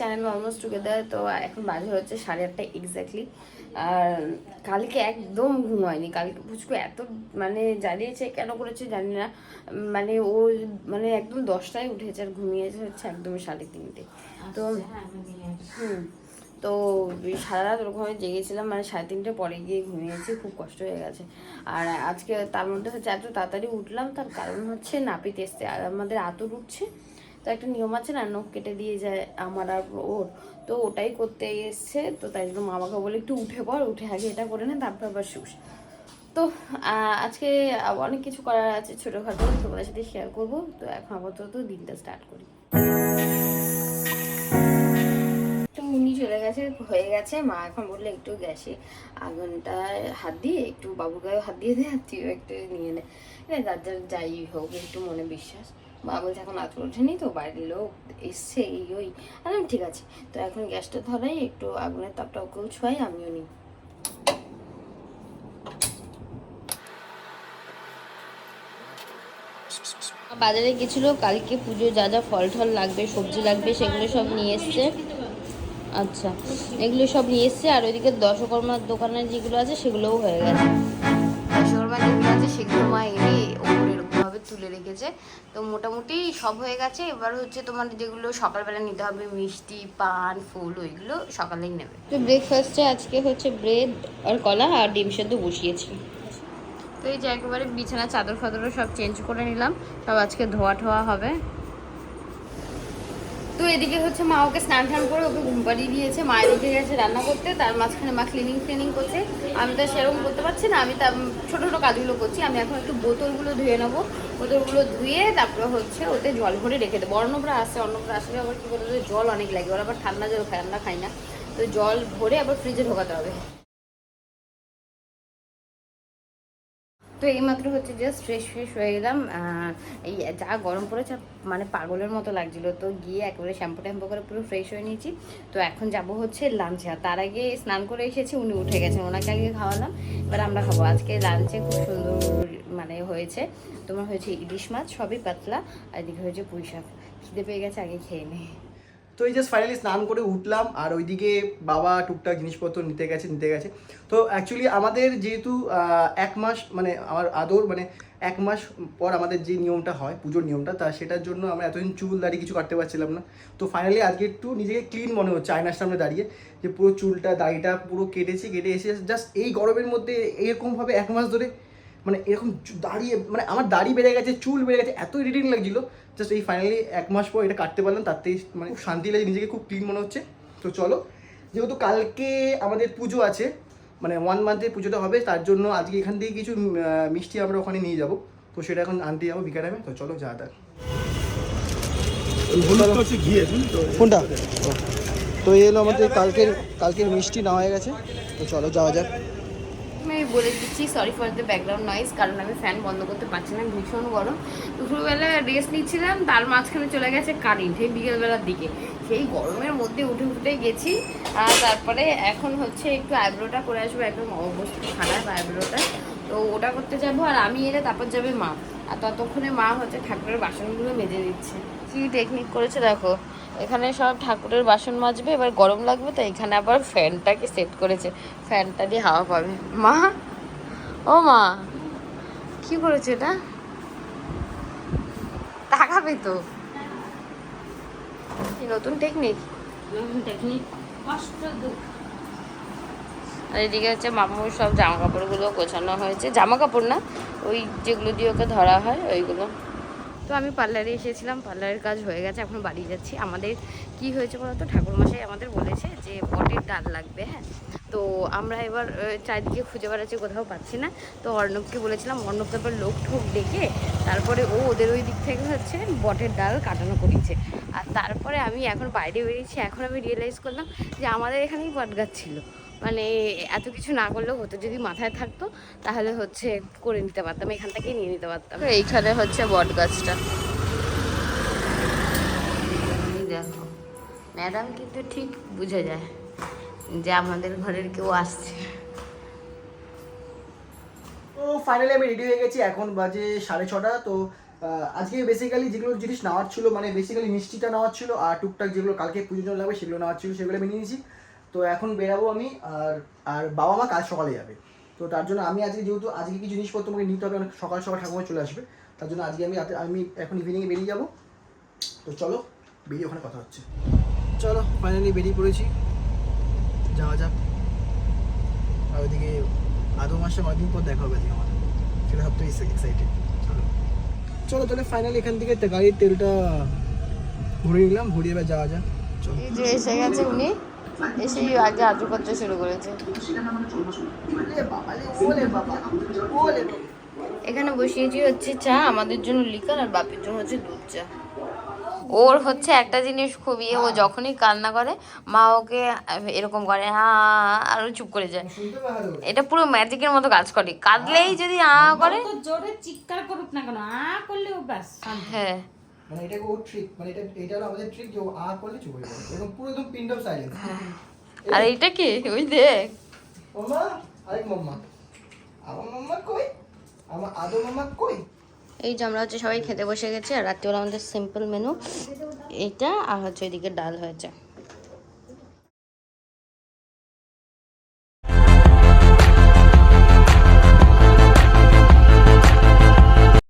Channel almost together তো এখন বাজে হচ্ছে সাড়ে আটটা এক্স্যাক্টলি আর কালকে একদম ঘুম হয়নি কালকে পুচকু এত মানে জ্বালিয়েছে কেন করেছে জানি না মানে ও মানে একদম দশটায় উঠেছে আর ঘুমিয়েছে হচ্ছে একদম সাড়ে তিনটে। তো হুম। তো সারা রাত ওরকমভাবে জেগেছিলাম মানে সাড়ে তিনটে পরে গিয়ে ঘুমিয়েছি, খুব কষ্ট হয়ে গেছে। আর আজকে তার মধ্যে হচ্ছে এত তাড়াতাড়ি উঠলাম, তার কারণ হচ্ছে নাপিত এসছে, আর আমাদের আতর উঠছে। তো একটা নিয়ম আছে না, নখ কেটে দিয়ে যায় আমার আর ওর। তো ওটাই করতে এসছে, তো তাই জন্য মামাকে বলে একটু উঠে পড়, উঠে আগে এটা করে নে, তারপর আবার শুস। তো আজকে অনেক কিছু করার আছে ছোটোখাটো, তোমাদের সাথে শেয়ার করব। তো এখন আপাতত দিনটা স্টার্ট করি। তো উনি চলে গেছে, হয়ে গেছে। মা এখন বললে একটু গ্যাসে আগুনটা হাত দিয়ে, একটু গায়ে হাত দিয়ে দে আর একটু নিয়ে নে। যার যার যাই হোক, একটু মনে বিশ্বাস। মা বলছে, এখন আতর ওঠেনি তো বাইরের লোক এসছে, এই ওই। আর ঠিক আছে। তো এখন গ্যাসটা ধরাই, একটু আগুনের তাপটা ওকেও ছোঁয়াই, আমিও নিই। বাজারে গেছিল, কালকে পুজো যা যা ফল টল লাগবে, সবজি লাগবে, সেগুলো সব নিয়ে এসছে। আচ্ছা এগুলো সব নিয়ে এসছে আর ওইদিকে দশকর্মার দোকানের যেগুলো আছে সেগুলোও হয়ে গেছে। দশকর্মার যেগুলো আছে সেগুলো মা এনে ওপরে এরকমভাবে তুলে রেখেছে। তো মোটামুটি সব হয়ে গেছে এবার হচ্ছে তোমার যেগুলো সকালবেলা নিতে হবে মিষ্টি পান ফুল ওইগুলো সকালেই নেবে। তো ব্রেকফাস্টে আজকে হচ্ছে ব্রেড আর কলা আর ডিম সেদ্ধ বসিয়েছি। তো এই যে একেবারে বিছানা চাদর ফাদরও সব চেঞ্জ করে নিলাম সব আজকে ধোয়া ঠোয়া হবে। তো এদিকে হচ্ছে মা ওকে স্নান টান করে ওকে ঘুম পাড়িয়ে দিয়েছে। মা এদিকে গেছে রান্না করতে, তার মাঝখানে মা ক্লিনিং ফ্লিনিং করছে। আমি তো সেরকম করতে পারছি না, আমি তার ছোটো ছোটো কাজগুলো করছি। আমি এখন একটু বোতলগুলো ধুয়ে নেব। বোতলগুলো ধুয়ে তারপরে হচ্ছে ওতে জল ভরে রেখে দেবো। অন্নপ্রা আসছে অন্নপ্রা আসলে আবার কী বলতো, জল অনেক লাগে। ওরা আবার ঠান্ডা জল আমরা খাই না। তো জল ভরে আবার ফ্রিজে ঢোকাতে হবে। তো এইমাত্র হচ্ছে জাস্ট ফ্রেশ ফ্রেশ হয়ে গেলাম। এই যা গরম পড়েছে মানে পাগলের মতো লাগছিল। তো গিয়ে একেবারে শ্যাম্পু ট্যাম্পু করে পুরো ফ্রেশ হয়ে নিয়েছি। তো এখন যাব হচ্ছে লাঞ্চে আর তার আগে স্নান করে এসেছি, উনি উঠে গেছেন ওনাকে আগে খাওয়ালাম। এবার আমরা খাব। আজকে লাঞ্চে খুব সুন্দর মানে হয়েছে। তোমার হয়েছে ইলিশ মাছ, সবই পাতলা। আর এদিকে হয়েছে পুঁই শাক। খিদে পেয়ে গেছে, আগে খেয়ে নেই তো এই জাস্ট ফাইনালি স্নান করে উঠলাম, আর ওইদিকে বাবা টুকটাক জিনিসপত্র নিতে গেছে নিতে গেছে। তো অ্যাকচুয়ালি আমাদের যেহেতু এক মাস মানে আমার আদর মানে এক মাস পর আমাদের যে নিয়মটা হয়, পুজোর নিয়মটা, তা সেটার জন্য আমরা এতদিন চুল দাড়ি কিছু কাটতে পারছিলাম না। তো ফাইনালি আজকে একটু নিজেকে ক্লিন মনে হচ্ছে, আয়নার সামনে দাঁড়িয়ে, যে পুরো চুলটা, দাড়িটা পুরো কেটেছি, কেটে এসে জাস্ট এই গরমের মধ্যে এরকমভাবে এক মাস ধরে মানে এরকম দাঁড়িয়ে মানে আমার দাড়ি বেড়ে গেছে চুল বেড়ে গেছে এত ইরিটেটিং লাগছিল। জাস্ট এই ফাইনালি এক মাস পর এটা কাটতে পারলাম তার তাতেই মানে খুব শান্তি লাগে নিজেকে খুব ক্লিন মনে হচ্ছে। তো চলো যেহেতু কালকে আমাদের পুজো আছে মানে ওয়ান মান্থের পুজোটা হবে তার জন্য আজকে এখান থেকে কিছু মিষ্টি আমরা ওখানে নিয়ে যাব। তো সেটা এখন আনতে যাব বিকালে তো চলো যা দেখ কোনটা? তো এই হলো আমাদের কালকের কালকের মিষ্টি না হয়ে গেছে। তো চলো যাওয়া যাক। আমি বলে দিচ্ছি sorry for the background noise কারণ আমি ফ্যান বন্ধ করতে পারছি না, ভীষণ গরম। দুপুরবেলা রেস্ট নিচ্ছিলাম, তার মাঝখানে চলে গেছে কারেন্ট, সেই বিকেলবেলার দিকে। সেই গরমের মধ্যে উঠে উঠে গেছি, আর তারপরে এখন হচ্ছে একটু আইব্রোটা করে আসব, একদম অবস্থা খারাপ আইব্রোটা তো ওটা করতে যাব, আর আমি এলে তারপর যাবে মা। আর ততক্ষণে মা হচ্ছে ঠাকুরের বাসনগুলো মেজে দিচ্ছে। কি টেকনিক করেছে দেখো। এখানে সব ঠাকুরের বাসন মাজবে এবার গরম লাগবে তো এখানে আবার ফ্যানটাকে সেট করেছে। ফ্যানটা দিয়ে হাওয়া পাবে। মা? ও মা কি করেছে এটা? তাকাবে তো। কি নতুন টেকনিক টেকনিক কষ্ট দুঃখ। আর এদিকে হচ্ছে মামুর সব জামা কাপড়গুলো গোছানো হয়েছে। জামা কাপড় না ওই যেগুলো দিয়ে ওকে ধরা হয় ওইগুলো। তো আমি পার্লারে এসেছিলাম, পার্লারের কাজ হয়ে গেছে, এখন বাড়ি যাচ্ছি। আমাদের কি হয়েছে বলতো ঠাকুরমশাই আমাদের বলেছে যে বটের ডাল লাগবে হ্যাঁ? তো আমরা এবার চারিদিকে খুঁজে বেড়াচ্ছি, কোথাও পাচ্ছি না। তো অর্ণবকে বলেছিলাম অর্ণব তারপর লোক ঠোক ডেকে তারপরে ও ওদের ওই দিক থেকে হচ্ছে বটের ডাল কাটানো করিয়েছে। আর তারপরে আমি এখন বাইরে বেরিয়েছি, এখন আমি রিয়েলাইজ করলাম যে আমাদের এখানেই বট গাছ ছিল। মানে এত কিছু না করলেও হতো। যদি মাথায় থাকতো তাহলে হচ্ছে করে নিতে পারতাম এখান থেকেই নিয়ে নিতে পারতাম। এইখানে হচ্ছে বট গাছটা। দেখো ম্যাডাম কিন্তু ঠিক বুঝে যায় যে আমাদের ঘরের কেউ আসছে। তো ফাইনালি আমি রেডি হয়ে গেছি এখন বাজে সাড়ে ছটা তো আজকে বেসিক্যালি যেগুলো জিনিস নেওয়ার ছিল মানে বেসিক্যালি মিষ্টিটা নেওয়ার ছিল আর টুকটাক যেগুলো কালকে পুজোর জন্য লাগবে সেগুলো নেওয়ার ছিল সেগুলো আমি নিয়েছি। তো এখন বেরাবো আমি, আর আর বাবা মা কাল সকালে যাবে। তো তার জন্য আমি আজকে যেহেতু, আজকে কিছু জিনিসপত্র আমাকে নিতে হবে সকাল সকাল ঠাকুমা চলে আসবে। তার জন্য আজকে আমি রাতে, আমি এখন ইভিনিংয়ে বেরিয়ে যাব। তো চলো, বেরিয়ে ওখানে কথা হচ্ছে। চলো ফাইনালি বেরিয়ে পড়েছি। যাওয়া যাক। আর ওইদিকে আদৌ মাসে অনেকদিন পর দেখা হবে আজকে আমার সেটা সব থেকে এক্সাইটেড চলো। চলো, তাহলে ফাইনালি এখান থেকে গাড়ির তেলটা ভরে নিলাম ভরিয়ে এবার যাওয়া যাক। চলো। এসে গেছে উনি। এসেই আগে আজু করতে শুরু করেছে। এখানে বসিয়েছি হচ্ছে চা আমাদের জন্য লিকার আর বাপের জন্য হচ্ছে দুধ চা। ওর হচ্ছে একটা জিনিস খুবই ও যখনই কান্না করে মা ওকে এরকম করে হ্যাঁ আর চুপ করে যায়। এটা পুরো ম্যাজিকের মতো কাজ করে। কাঁদলেই যদি আ করে জোরে চিৎকার করুক না কেন আ করলে ও ব্যাস হ্যাঁ। মানে এটা ওর ট্রিক মানে এটা এটা হলো আমাদের ট্রিক যে ও আ করলে চুপ হয়ে যাবে। এরকম পুরো একদম পিন্ড অফ সাইলেন্স আর এটা কি? ওই দেখ মাম্মা আরেক মাম্মা। আমার মাম্মা কই? আমার আদো মাম্মা কই? এই যে আমরা হচ্ছে সবাই খেতে বসে গেছি আর রাত্রিবেলা আমাদের সিম্পল মেনু এটা আর হচ্ছে ওইদিকে ডাল হয়েছে।